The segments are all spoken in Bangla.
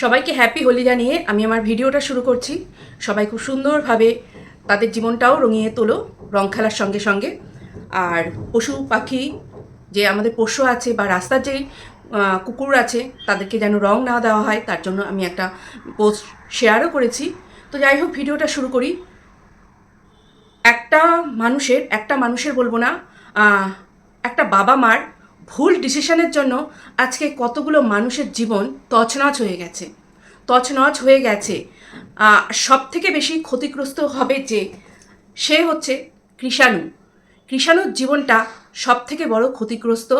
সবাইকে হ্যাপি হোলি জানিয়ে আমি আমার ভিডিওটা শুরু করছি। সবাই খুব সুন্দরভাবে তাদের জীবনটাও রঙিয়ে তোলো, রং খেলার সঙ্গে সঙ্গে। আর পশু পাখি যে আমাদের পোষ্য আছে বা রাস্তার যে কুকুর আছে, তাদেরকে যেন রং না দেওয়া হয়, তার জন্য আমি একটা পোস্ট শেয়ারও করেছি। তো যাই হোক, ভিডিওটা শুরু করি। একটা মানুষের একটা মানুষের বলব না একটা বাবা মার ভুল ডিসিশনের জন্য আজকে কতগুলো মানুষের জীবন তছনছ হয়ে গেছে। তছনছ হয়ে গেছে। সব থেকে বেশি ক্ষতিগ্রস্ত হবে যে, সে হচ্ছে কৃষাণু। কৃষাণুর জীবনটা সব থেকে বড় ক্ষতিগ্রস্ত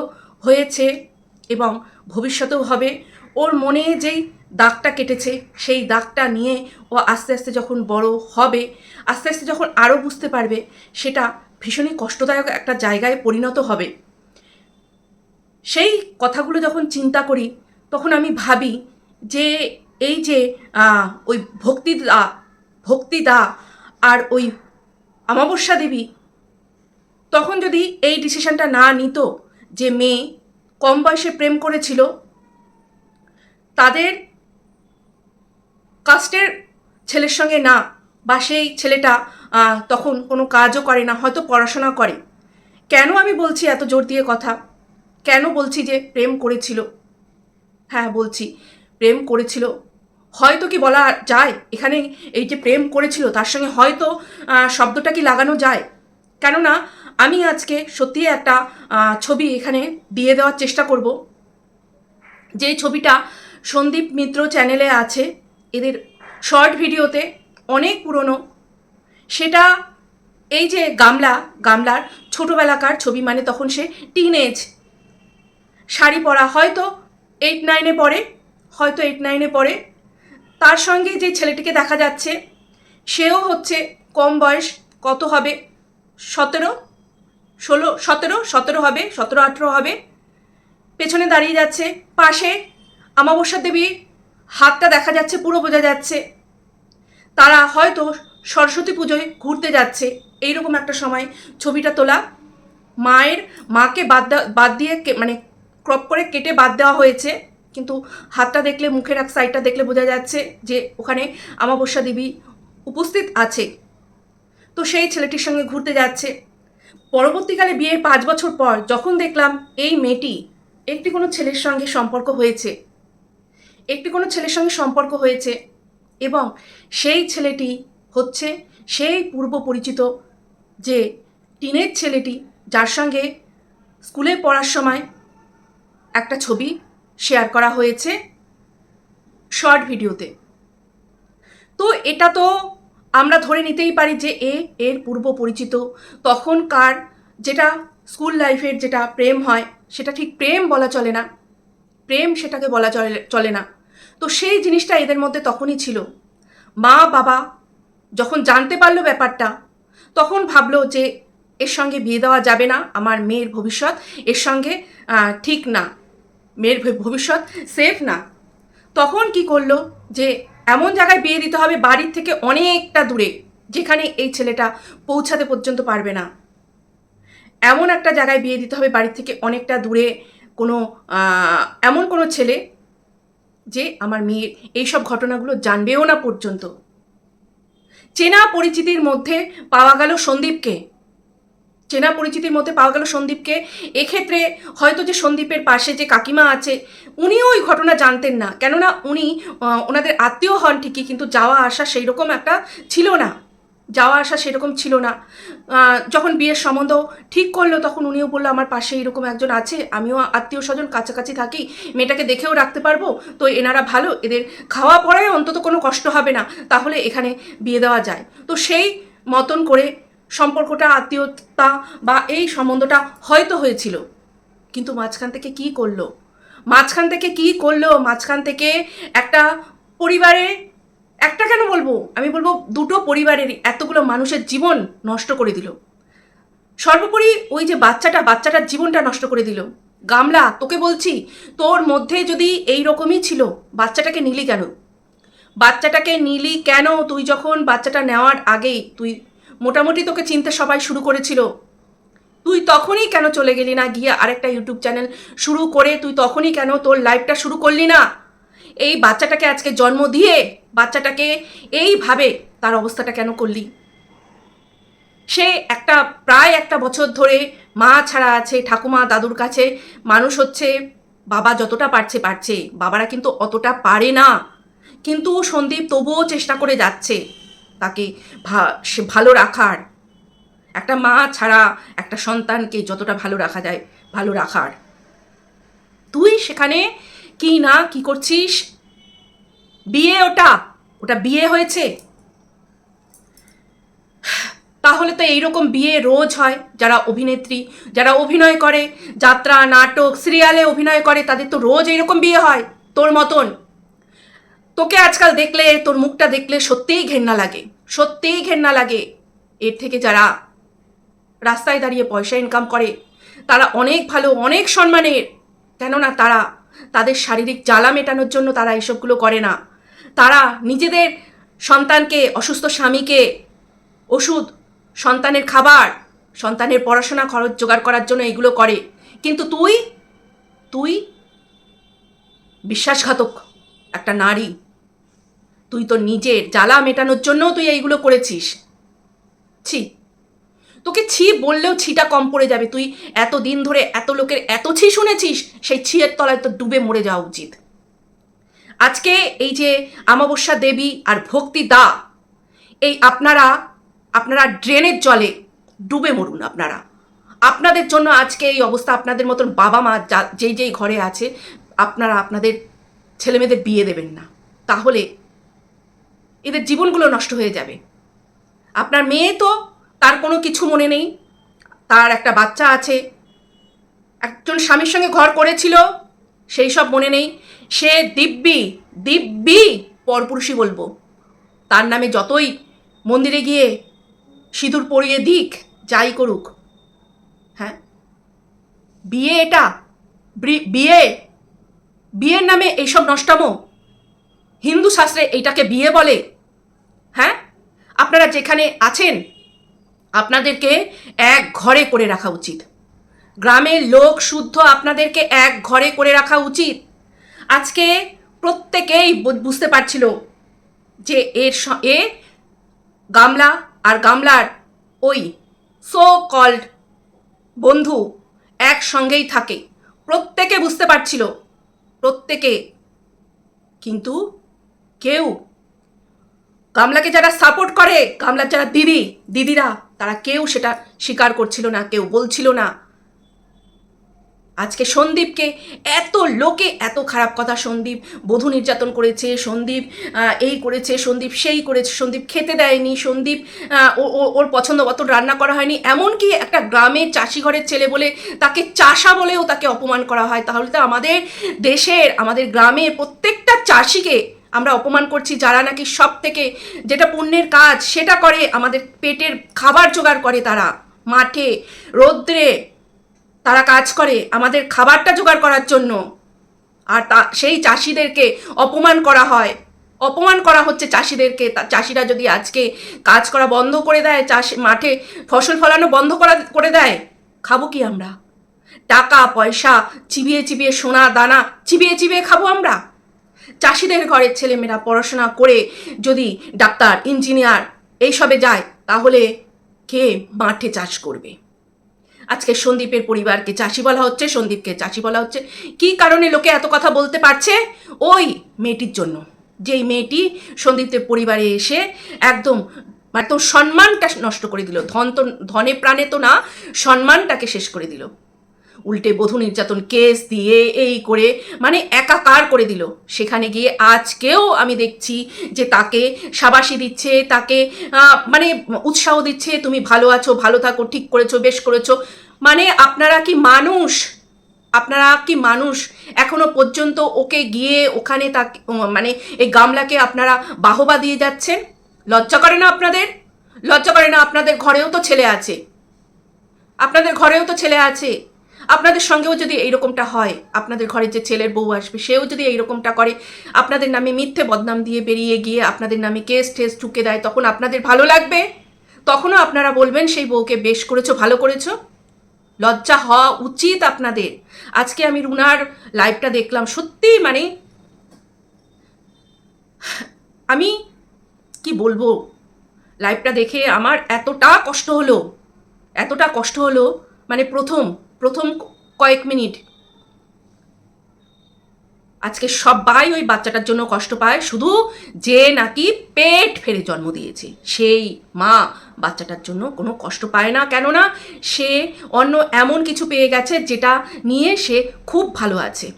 হয়েছে এবং ভবিষ্যতেও হবে। ওর মনে যেই দাগটা কেটেছে, সেই দাগটা নিয়ে ও আস্তে আস্তে যখন বড় হবে, আস্তে আস্তে যখন আরও বুঝতে পারবে, সেটা ভীষণই কষ্টদায়ক একটা জায়গায় পরিণত হবে। সেই কথাগুলো যখন চিন্তা করি, তখন আমি ভাবি যে এই যে ওই ভক্তি দা ভক্তি দা আর ওই অমাবস্যা দেবী, তখন যদি এই ডিসিশনটা না নিত যে মেয়ে কম বয়সে প্রেম করেছিল, তাদের কাস্টের ছেলের সঙ্গে না বা সেই ছেলেটা তখন কোনো কাজও করে না, হয়তো পড়াশোনা করে। কেন আমি বলছি এত জোর দিয়ে কথা? কেন বলছি যে প্রেম করেছিল? হ্যাঁ বলছি। প্রেম করেছিল। হয়তো কি বলা যায়? এখানে এই যে প্রেম করেছিল, তার সঙ্গে হয়তো শব্দটা কি লাগানো যায়? কেননা, আমি আজকে সত্যি একটা ছবি এখানে দিয়ে দেওয়ার চেষ্টা করব। যে ছবিটা সন্দীপ মিত্র চ্যানেলে আছে, এদের শর্ট ভিডিওতে অনেক পুরনো। সেটা এই যে গামলা, গামলার ছোটোবেলাকার ছবি মানে তখন সে টিনেজ শাড়ি পরা হয়তো এইট নাইনে পড়ে হয়তো এইট নাইনে পড়ে তার সঙ্গে যে ছেলেটিকে দেখা যাচ্ছে, সেও হচ্ছে কম বয়স, কত হবে? সতেরো? ষোলো? সতেরো? সতেরো হবে, সতেরো, আঠেরো হবে। পেছনে দাঁড়িয়ে যাচ্ছে, পাশে অমাবস্যা দেবী, হাতটা দেখা যাচ্ছে, পুরো বোঝা যাচ্ছে। তারা হয়তো সরস্বতী পুজোয় ঘুরতে যাচ্ছে, এইরকম একটা সময় ছবিটা তোলা। মায়ের, মাকে বাদ বাদ দিয়ে মানে ক্রপ করে কেটে বাদ দেওয়া হয়েছে, কিন্তু হাতটা দেখলে, মুখের এক সাইডটা দেখলে বোঝা যাচ্ছে যে ওখানে অমাবস্যা দেবী উপস্থিত আছে। তো সেই ছেলেটির সঙ্গে ঘুরতে যাচ্ছে। পরবর্তীকালে বিয়ের পাঁচ বছর পর যখন দেখলাম এই মেয়েটি একটি কোনো ছেলের সঙ্গে সম্পর্ক হয়েছে, একটি কোনো ছেলের সঙ্গে সম্পর্ক হয়েছে এবং সেই ছেলেটি হচ্ছে সেই পূর্ব পরিচিত যে টিনের ছেলেটি যার সঙ্গে স্কুলে পড়ার সময় একটা ছবি শেয়ার করা হয়েছে শর্ট ভিডিওতে তো। এটা তো আমরা ধরে নিতেই পারি যে এ এর পূর্ব পরিচিত। তখনকার যেটা স্কুল লাইফের যেটা প্রেম হয়, সেটা ঠিক প্রেম বলা চলে না। প্রেম সেটাকে বলা চলে চলে না। তো সেই জিনিসটা এদের মধ্যে তখনই ছিল। মা, বাবা যখন জানতে পারল ব্যাপারটা, তখন ভাবলো যে এর সঙ্গে বিয়ে দেওয়া যাবে না, আমার মেয়ের ভবিষ্যৎ, এর সঙ্গে ঠিক না। মেয়ের ভবিষ্যৎ সেফ না। তখন কি করল? যে এমন জায়গায় বিয়ে দিতে হবে বাড়ির থেকে অনেকটা দূরে, যেখানে এই ছেলেটা পৌঁছাতে পর্যন্ত পারবে না। এমন একটা জায়গায় বিয়ে দিতে হবে বাড়ির থেকে অনেকটা দূরে কোনো এমন কোনো ছেলে যে আমার মেয়ের এইসব ঘটনাগুলো জানবেও না পর্যন্ত। চেনা পরিচিতির মধ্যে পাওয়া গেল সন্দীপকে। চেনা পরিচিতির মধ্যে পাওয়া গেল সন্দীপকে। এক্ষেত্রে হয়তো যে সন্দীপের পাশে যে কাকিমা আছে, উনিও ওই ঘটনা জানতেন না। কেননা উনি ওনাদের আত্মীয় হন ঠিকই, কিন্তু যাওয়া আসা সেই রকম একটা ছিল না। যাওয়া আসা সেরকম ছিল না। যখন বিয়ের সম্বন্ধ ঠিক করল, তখন উনিও বলল, আমার পাশে এরকম একজন আছে, আমিও আত্মীয় স্বজন কাছাকাছি থাকি, মেয়েটাকে দেখেও রাখতে পারব। তো এনারা ভালো, এদের খাওয়া পড়ায় অন্তত কোনো কষ্ট হবে না। তাহলে এখানে বিয়ে দেওয়া যায়। তো সেই মতন করে সম্পর্কটা, আত্মীয়তা বা এই সম্বন্ধটা হয়তো হয়েছিল। কিন্তু মাঝখান থেকে কি করল? মাঝখান থেকে কি করল? মাঝখান থেকে একটা পরিবারে, একটা কেন বলব? আমি বলব দুটো পরিবারের এতগুলো মানুষের জীবন নষ্ট করে দিল। সর্বোপরি ওই যে বাচ্চাটা, বাচ্চাটার জীবনটা নষ্ট করে দিল। গামলা, তোকে বলছি, তোর মধ্যে যদি এই রকমই ছিল, বাচ্চাটাকে নিলি কেন? বাচ্চাটাকে নিলি কেন? তুই যখন বাচ্চাটা নেওয়ার আগেই, তুই মোটামুটি তোকে চিনতে সবাই শুরু করেছিল। তুই তখনই কেন চলে গেলি না গিয়ে আরেকটা ইউটিউব চ্যানেল শুরু করে? তুই তখনই কেন তোর লাইফটা শুরু করলি না? এই বাচ্চাটাকে আজকে জন্ম দিয়ে বাচ্চাটাকে এইভাবে তার অবস্থাটা কেন করলি? সে একটা, প্রায় একটা বছর ধরে মা ছাড়া আছে, ঠাকুমা দাদুর কাছে মানুষ হচ্ছে, বাবা যতটা পারছে পারছে, বাবারা কিন্তু অতটা পারে না। কিন্তু সন্দীপ তবুও চেষ্টা করে যাচ্ছে। তাকে ভালো রাখার। একটা মা ছাড়া একটা সন্তানকে যতটা ভালো রাখা যায়, ভালো রাখার। তুই সেখানে কি না কি করছিস? বিয়ে ওটা ওটা বিয়ে হয়েছে? তাহলে তো এইরকম বিয়ে রোজ হয়, যারা অভিনেত্রী, যারা অভিনয় করে, যাত্রা, নাটক, সিরিয়ালে অভিনয় করে, তাদের তো রোজ এইরকম বিয়ে হয়, তোর মতন। তোকে আজকাল দেখলে, তোর মুখটা দেখলে সত্যিই ঘেন্না লাগে, সত্যিই ঘেন্না লাগে। এর থেকে যারা রাস্তায় দাঁড়িয়ে পয়সা ইনকাম করে, তারা অনেক ভালো, অনেক সম্মানের। কেননা তারা তাদের শারীরিক জ্বালা মেটানোর জন্য তারা এসবগুলো করে না। তারা নিজেদের সন্তানকে, অসুস্থ স্বামীকে ওষুধ, সন্তানের খাবার, সন্তানের পড়াশোনা খরচ জোগাড় করার জন্য এগুলো করে। কিন্তু তুই তুই বিশ্বাসঘাতক একটা নারী। তুই তো নিজের জ্বালা মেটানোর জন্যও তুই এইগুলো করেছিস। ছি। তোকে ছি বললেও ছিটা কম পড়ে যাবে। তুই এত দিন ধরে এত লোকের এত ছি শুনেছিস, সেই ছিয়ের তলায় তো ডুবে মরে যাওয়া উচিত। আজকে এই যে আমাবস্যা দেবী আর ভক্তি দা, এই আপনারা আপনারা ড্রেনের জলে ডুবে মরুন আপনারা। আপনাদের জন্য আজকে এই অবস্থা আপনাদের মতন বাবা মা যেই যেই ঘরে আছে, আপনারা আপনাদের ছেলেমেয়েদের বিয়ে দেবেন না। তাহলে এদের জীবনগুলো নষ্ট হয়ে যাবে। আপনার মেয়ে তো তার কোনো কিছু মনে নেই। তার একটা বাচ্চা আছে। একজন স্বামীর সঙ্গে ঘর করেছিল, সেই সব মনে নেই। সে দিব্যি দিব্যি পরপুরুষই বলব। তার নামে যতই মন্দিরে গিয়ে সিঁদুর পরিয়ে দিক, যাই করুক। হ্যাঁ? বিয়ে এটা? বিয়ে? বিয়ের নামে এইসব নষ্টামো? হিন্দু শাস্ত্রে এইটাকে বিয়ে বলে? হ্যাঁ? আপনারা যেখানে আছেন, আপনাদেরকে এক ঘরে করে রাখা উচিত। গ্রামের লোক শুদ্ধ আপনাদেরকে এক ঘরে করে রাখা উচিত। আজকে প্রত্যেকেই বুঝতে পারছিল যে এর এ গামলা আর গামলার ওই সো কল্ড বন্ধু একসঙ্গেই থাকে। প্রত্যেকে বুঝতে পারছিল, প্রত্যেকে। কিন্তু কেউ গামলাকে যারা সাপোর্ট করে, গামলার যারা দিদি, দিদিরা, তারা কেউ সেটা স্বীকার করছিল না, কেউ বলছিল না। আজকে সন্দীপকে এত লোকে এত খারাপ কথা সন্দীপ, বধূ নির্যাতন করেছে, সন্দীপ এই করেছে, সন্দীপ সেই করেছে, সন্দীপ খেতে দেয়নি, সন্দীপ ওর পছন্দ মতো রান্না করা হয়নি। এমনকি একটা গ্রামের চাষি ঘরের ছেলে বলে তাকে চাষা বলেও তাকে অপমান করা হয়। তাহলে তো আমাদের দেশের, আমাদের গ্রামের প্রত্যেকটা চাষিকে আমরা অপমান করছি, যারা নাকি সব থেকে যেটা পুণ্যের কাজ সেটা করে, আমাদের পেটের খাবার জোগাড় করে তারা। মাঠে, রৌদ্রে তারা কাজ করে আমাদের খাবারটা জোগাড় করার জন্য। আর তা, সেই চাষিদেরকে অপমান করা হয়। অপমান করা হচ্ছে চাষিদেরকে। চাষিরা যদি আজকে কাজ করা বন্ধ করে দেয়, চাষ, মাঠে ফসল ফলানো বন্ধ করা, করে দেয়, খাব কি আমরা? টাকা, পয়সা, চিবিয়ে চিবিয়ে সোনা, দানা, চিবিয়ে চিবিয়ে খাব আমরা? চাষিদের ঘরের ছেলেমেয়েরা পড়াশোনা করে যদি ডাক্তার, ইঞ্জিনিয়ার এইসবে যায়, তাহলে কে মাঠে চাষ করবে? আজকে সন্দীপের পরিবারকে চাষি বলা হচ্ছে, সন্দীপকে চাষি বলা হচ্ছে। কি কারণে লোকে এত কথা বলতে পারছে? ওই মেয়েটির জন্য। যেই মেয়েটি সন্দীপের পরিবারে এসে একদম একদম সম্মানটা নষ্ট করে দিল। ধন তো, ধনে প্রাণে তো না, সম্মানটাকে শেষ করে দিল। উল্টে বধূ নির্যাতন কেস দিয়ে এই করে মানে একাকার করে দিল। সেখানে গিয়ে আজকেও আমি দেখছি যে তাকে সাবাসী দিচ্ছে, তাকে মানে উৎসাহ দিচ্ছে, তুমি ভালো আছো, ভালো থাকো, ঠিক করেছ, বেশ করেছ। মানে আপনারা কি মানুষ? আপনারা কি মানুষ? এখনও পর্যন্ত ওকে গিয়ে ওখানে তাকে মানে এই গামলাকে আপনারা বাহবা দিয়ে যাচ্ছেন? লজ্জা করে না আপনাদের? লজ্জা করে না আপনাদের ঘরেও তো ছেলে আছে। আপনাদের ঘরেও তো ছেলে আছে। আপনাদের সঙ্গেও যদি এইরকমটা হয়, আপনাদের ঘরে যে ছেলের বউ আসবে, সেও যদি এইরকমটা করে, আপনাদের নামে মিথ্যে বদনাম দিয়ে বেরিয়ে গিয়ে আপনাদের নামে কেস টেস ঠুকে দেয়, তখন আপনাদের ভালো লাগবে? তখনও আপনারা বলবেন, সেই বউকে বেশ করেছ, ভালো করেছ। লজ্জা হওয়া উচিত আপনাদের। আজকে আমি রুনার লাইভটা দেখলাম, সত্যিই মানে আমি কি বলব? লাইভটা দেখে আমার এতটা কষ্ট হলো, এতটা কষ্ট হলো মানে প্রথম প্রথম কয়েক মিনিট। আজকে সবাই ওই বাচ্চাটার জন্য কষ্ট পায়, শুধু যে নাকি পেট ফেরে জন্ম দিয়েছে। সেই মা বাচ্চাটার জন্য কোনো কষ্ট পায় না, কেননা সে অন্য এমন কিছু পেয়ে গেছে যেটা নিয়ে সে খুব ভালো আছে।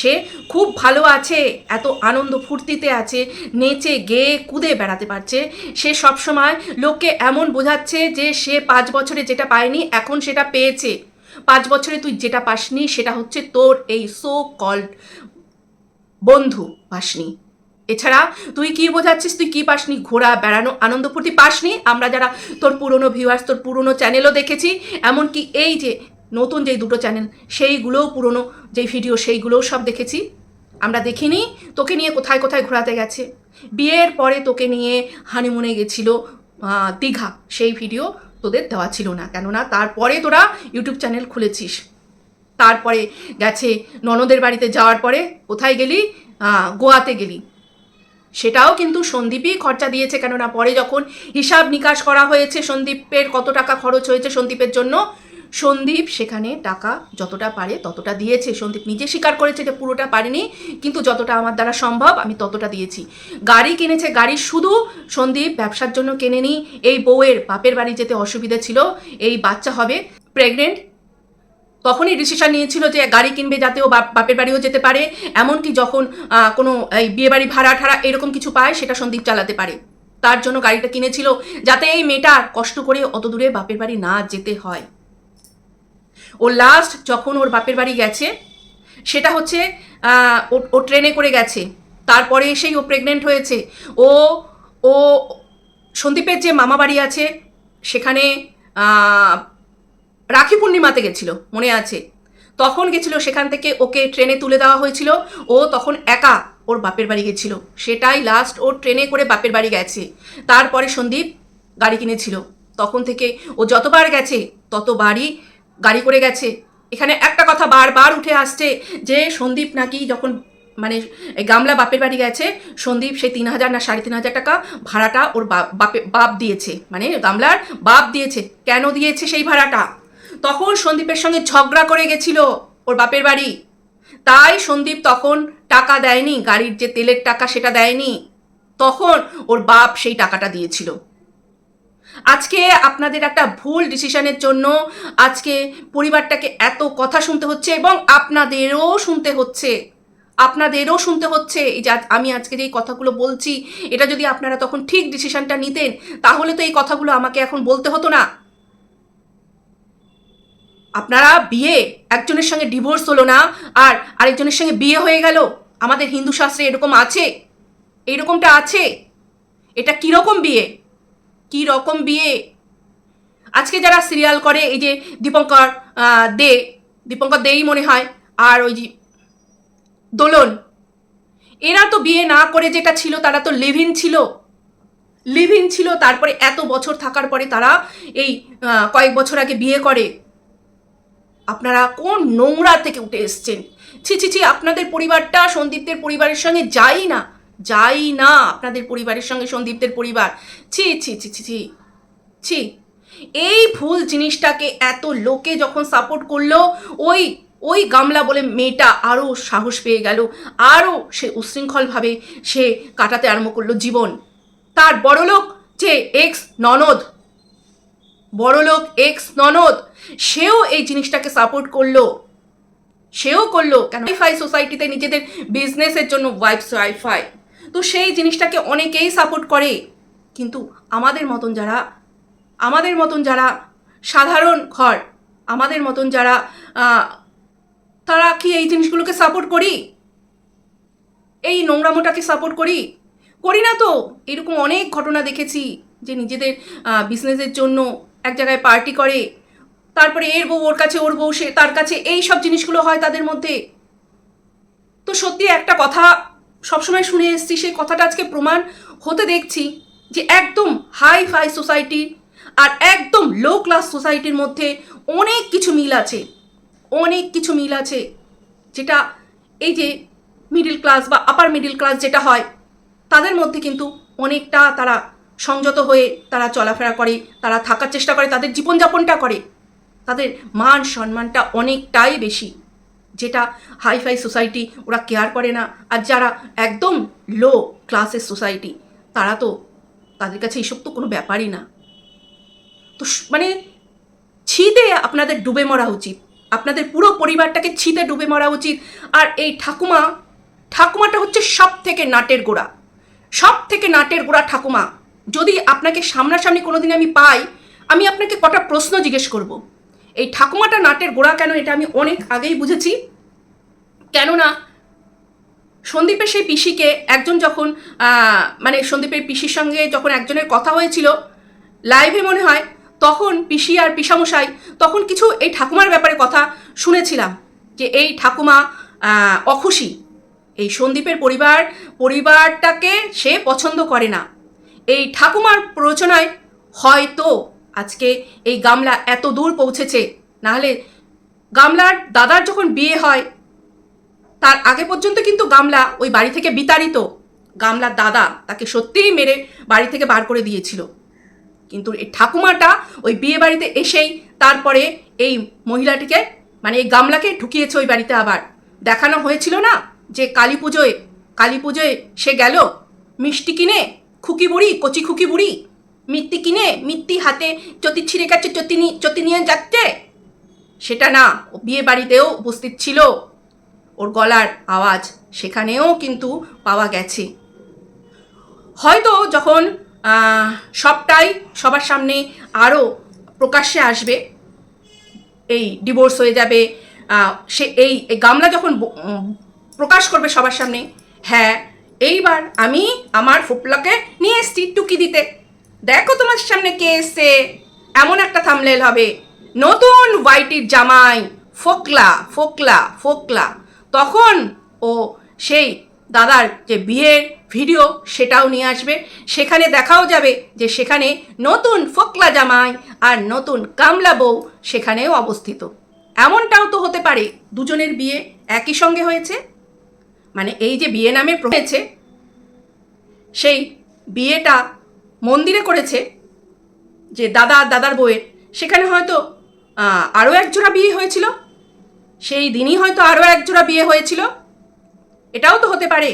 সে খুব ভালো আছে, এত আনন্দ ফুর্তিতে আছে, নেচে, গেয়ে, কুদে বেড়াতে পারছে। সে সবসময় লোককে এমন বোঝাচ্ছে যে সে পাঁচ বছরে যেটা পায়নি, এখন সেটা পেয়েছে। পাঁচ বছরে তুই যেটা পাসনি, সেটা হচ্ছে তোর এই সো কল্ড বন্ধু পাসনি। এছাড়া তুই কি বোঝাচ্ছিস? তুই কি পাসনি? ঘোরা, বেড়ানো, আনন্দ ফুর্তি পাসনি? আমরা যারা তোর পুরনো ভিউয়ার্স তোর পুরনো চ্যানেলও দেখেছি, এমনকি এই যে নতুন যেই দুটো চ্যানেল সেইগুলোও পুরনো যেই ভিডিও সেইগুলোও সব দেখেছি। আমরা দেখিনি, তোকে নিয়ে কোথায় কোথায় ঘোরাতে গেছে। বিয়ের পরে তোকে নিয়ে হানিমুনে গেছিল দীঘা, সেই ভিডিও তোদের দেওয়া ছিল না, কেননা তারপরে তোরা ইউটিউব চ্যানেল খুলেছিস। তারপরে গেছে ননদের বাড়িতে যাওয়ার পরে কোথায় গেলি? গোয়াতে গেলি। সেটাও কিন্তু সন্দীপই খরচা দিয়েছে, কেননা পরে যখন হিসাব নিকাশ করা হয়েছে সন্দীপের কত টাকা খরচ হয়েছে সন্দীপের জন্য সন্দীপ সেখানে টাকা যতটা পারে ততটা দিয়েছে। সন্দীপ নিজে স্বীকার করেছে যে পুরোটা পারেনি, কিন্তু যতটা আমার দ্বারা সম্ভব আমি ততটা দিয়েছি। গাড়ি কিনেছে, গাড়ি শুধু সন্দীপ ব্যবসার জন্য কেনেনি, এই বউয়ের বাপের বাড়ি যেতে অসুবিধা ছিল, এই বাচ্চা হবে প্রেগনেন্ট তখনই ডিসিশন নিয়েছিল যে গাড়ি কিনবে যাতে ও বাপ- বাপের বাড়িও যেতে পারে, এমনকি যখন কোনো, এই বিয়ে বাড়ি ভাড়া ঠাড়া এরকম কিছু পায় সেটা সন্দীপ চালাতে পারে। তার জন্য গাড়িটা কিনেছিল, যাতে এই মেয়েটার কষ্ট করে অত দূরে বাপের বাড়ি না যেতে হয়। ও লাস্ট যখন ওর বাপের বাড়ি গেছে, সেটা হচ্ছে ও ট্রেনে করে গেছে। তারপরে এসেই ও প্রেগনেন্ট হয়েছে। ও ও সন্দীপের যে মামা বাড়ি আছে, সেখানে রাখি পূর্ণিমাতে গেছিল, মনে আছে। তখন গেছিল, সেখান থেকে ওকে ট্রেনে তুলে দেওয়া হয়েছিল। ও তখন একা ওর বাপের বাড়ি গেছিল। সেটাই লাস্ট ও ট্রেনে করে বাপের বাড়ি গেছে। তারপরে সন্দীপ গাড়ি কিনেছিল। তখন থেকে ও যতবার গেছে, ততবারই গাড়ি করে গেছে। এখানে একটা কথা বারবার উঠে আসছে যে সন্দীপ নাকি যখন মানে গামলা বাপের বাড়ি গেছে, সন্দীপ সেই তিন হাজার না সাড়ে তিন হাজার টাকা ভাড়াটা ওর বাপে বাপ দিয়েছে। মানে গামলার বাপ দিয়েছে। কেন দিয়েছে সেই ভাড়াটা? তখন সন্দীপের সঙ্গে ঝগড়া করে গেছিল ওর বাপের বাড়ি। তাই সন্দীপ তখন টাকা দেয়নি, গাড়ির যে তেলের টাকা সেটা দেয়নি। তখন ওর বাপ সেই টাকাটা দিয়েছিল। আজকে আপনাদের একটা ভুল ডিসিশনের জন্য আজকে পরিবারটাকে এত কথা শুনতে হচ্ছে এবং আপনাদেরও শুনতে হচ্ছে। আপনাদেরও শুনতে হচ্ছে। এই যে আমি আজকে যে কথাগুলো বলছি, এটা যদি আপনারা তখন ঠিক ডিসিশনটা নিতেন, তাহলে তো এই কথাগুলো আমাকে এখন বলতে হতো না। আপনারা বিয়ে, একজনের সঙ্গে ডিভোর্স হলো না, আর আরেকজনের সঙ্গে বিয়ে হয়ে গেল। আমাদের হিন্দু শাস্ত্রে এরকম আছে। এইরকমটা আছে। এটা কীরকম বিয়ে? কি রকম বিয়ে? আজকে যারা সিরিয়াল করে, এই যে দীপঙ্কর দে, দীপঙ্কর দেই মনে হয়, আর ওই যে দোলন, এরা তো বিয়ে না করে যেটা ছিল, তারা তো লিভিন ছিল। লিভিন ছিল, তারপরে এত বছর থাকার পরে তারা এই কয়েক বছর আগে বিয়ে করে। আপনারা কোন নোংরা থেকে উঠে এসছেন? ছি ছি ছি, আপনাদের পরিবারটা, সন্দীপদের পরিবারের সঙ্গে যাই না। যাই না, আপনাদের পরিবারের সঙ্গে, সন্দীপদের পরিবার। ছি ছি ছি ছি ছি ছি। এই ভুল জিনিসটাকে এত লোকে যখন সাপোর্ট করল, ওই ওই গামলা বলে মেয়েটা আরও সাহস পেয়ে গেল। আরও সে উশৃঙ্খলভাবে সে কাটাতে আরম্ভ করল জীবন। তার বড়লোক যে এক্স ননদ, বড়লোক এক্স ননদ, সেও এই জিনিসটাকে সাপোর্ট করল। সেও করল কেন? ওয়াইফাই সোসাইটিতে নিজেদের বিজনেসের জন্য ওয়াইফ ওয়াইফাই তো সেই জিনিসটাকে অনেকেই সাপোর্ট করে। কিন্তু আমাদের মতন যারা, আমাদের মতন যারা সাধারণ ঘর, আমাদের মতন যারা তারা কি এই জিনিসগুলোকে সাপোর্ট করি? এই নোংরামোটাকে সাপোর্ট করি? করি না তো। এরকম অনেক ঘটনা দেখেছি যে নিজেদের বিজনেসের জন্য এক জায়গায় পার্টি করে, তারপরে এর বউ ওর কাছে, ওর বউ সে, তার কাছে এই সব জিনিসগুলো হয় তাদের মধ্যে। তো সত্যি একটা কথা সবসময় শুনে এসছি, সেই কথাটা আজকে প্রমাণ হতে দেখছি যে একদম হাই ফাই সোসাইটি আর একদম লো ক্লাস সোসাইটির মধ্যে অনেক কিছু মিল আছে, অনেক কিছু মিল আছে। যেটা এই যে মিডিল ক্লাস বা আপার মিডিল ক্লাস যেটা হয়, তাদের মধ্যে কিন্তু অনেকটা তারা সংযত হয়ে তারা চলাফেরা করে, তারা থাকার চেষ্টা করে, তাদের জীবনযাপনটা করে। তাদের মান সম্মানটা অনেকটাই বেশি। যেটা হাই ফাই সোসাইটি ওরা কেয়ার করে না। আর যারা একদম লো ক্লাসের সোসাইটি, তারা তো তাদের কাছে এইসব তো কোনো ব্যাপারই না। তো মানে ছিতে আপনাদের ডুবে মরা উচিত। আপনাদের পুরো পরিবারটাকে ছিতে ডুবে মরা উচিত। আর এই ঠাকুমা, ঠাকুমাটা হচ্ছে সব থেকে নাটের গোড়া। সব থেকে নাটের গোড়া ঠাকুমা। যদি আপনাকে সামনাসামনি কোনোদিন আমি পাই, আমি আপনাকে কটা প্রশ্ন জিজ্ঞেস করব। এই ঠাকুমাটা নাটের গোড়া কেন এটা আমি অনেক আগেই বুঝেছি। কেননা সন্দীপের সেই পিসিকে একজন যখন মানে সন্দীপের পিসির সঙ্গে যখন একজনের কথা হয়েছিল লাইভে মনে হয়, তখন পিসি আর পিসামশাই তখন কিছু এই ঠাকুমার ব্যাপারে কথা শুনেছিলাম, যে এই ঠাকুমা অখুশি। এই সন্দীপের পরিবার, পরিবারটাকে সে পছন্দ করে না। এই ঠাকুমার প্ররোচনায় হয়তো আজকে এই গামলা এত দূর পৌঁছেছে, নাহলে গামলার দাদার যখন বিয়ে হয়, তার আগে পর্যন্ত কিন্তু গামলা ওই বাড়ি থেকে বিতাড়িত। গামলার দাদা তাকে সত্যিই মেরে বাড়ি থেকে বার করে দিয়েছিল। কিন্তু এই ঠাকুমাটা ওই বিয়ে বাড়িতে এসেই তারপরে এই মহিলাটিকে মানে এই গামলাকে ঢুকিয়েছে ওই বাড়িতে আবার। দেখানো হয়েছিল না যে কালী পুজোয় কালী পুজোয় সে গেল? মিষ্টি কিনে? খুকি বুড়ি, কচি খুকি বুড়ি? মিত্তি কিনে, মিত্তি হাতে চতি ছিঁড়ে গেছে, চতি চতি নিয়ে যাচ্ছে? সেটা না, ও বিয়ে বাড়িতেও উপস্থিত ছিল। ওর গলার আওয়াজ সেখানেও কিন্তু পাওয়া গেছে। হয়তো যখন সবটাই সবার সামনে আরও প্রকাশ্যে আসবে, এই ডিভোর্স হয়ে যাবে সে এই গামলা যখন প্রকাশ করবে সবার সামনে হ্যাঁ এইবার আমি আমার ফুপলাকে নিয়ে এসছি টুকি দিতে। দেখো তোমার সামনে কে এসছে। এমন একটা থামলেল হবে। নতুন হোয়াইটির জামাই, ফোকলা ফোকলা ফোকলা। তখন ও সেই দাদার যে বিয়ের ভিডিও সেটাও নিয়ে আসবে। সেখানে দেখাও যাবে যে সেখানে নতুন ফোকলা জামাই আর নতুন কামলা বউ সেখানেও অবস্থিত। এমনটাও তো হতে পারে, দুজনের বিয়ে একই সঙ্গে হয়েছে। মানে এই যে বিয়ে নামে হয়েছে, সেই বিয়েটা মন্দিরে করেছে যে দাদা দাদার বউয়ের। সেখানে হয়তো আরও একজোড়া বিয়ে হয়েছিল। সেই দিনই হয়তো আরও একজোড়া বিয়ে হয়েছিল। এটাও তো হতে পারে।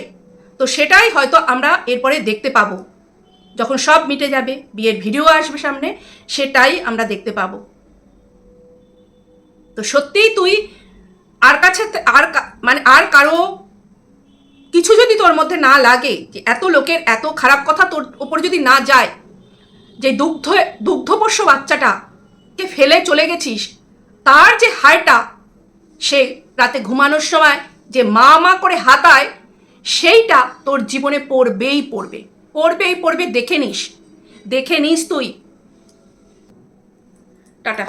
তো সেটাই হয়তো আমরা এরপরে দেখতে পাবো। যখন সব মিটে যাবে, বিয়ের ভিডিও আসবে সামনে, সেটাই আমরা দেখতে পাবো। তো সত্যিই তুই আর কাছে আর মানে আর কারও কিছু যদি তোর মধ্যে না লাগে, যে এত লোকের এত খারাপ কথা তোর ওপরে যদি না যায়, যে দুগ্ধ, দুগ্ধপোষ্য বাচ্চাটাকে ফেলে চলে গেছিস, তার যে হাড়টা, সে রাতে ঘুমানোর সময় যে মা মা করে হাতায়, সেইটা তোর জীবনে পড়বেই পড়বে। পড়বেই পড়বে, দেখে নিস। দেখে নিস তুই। টাটা।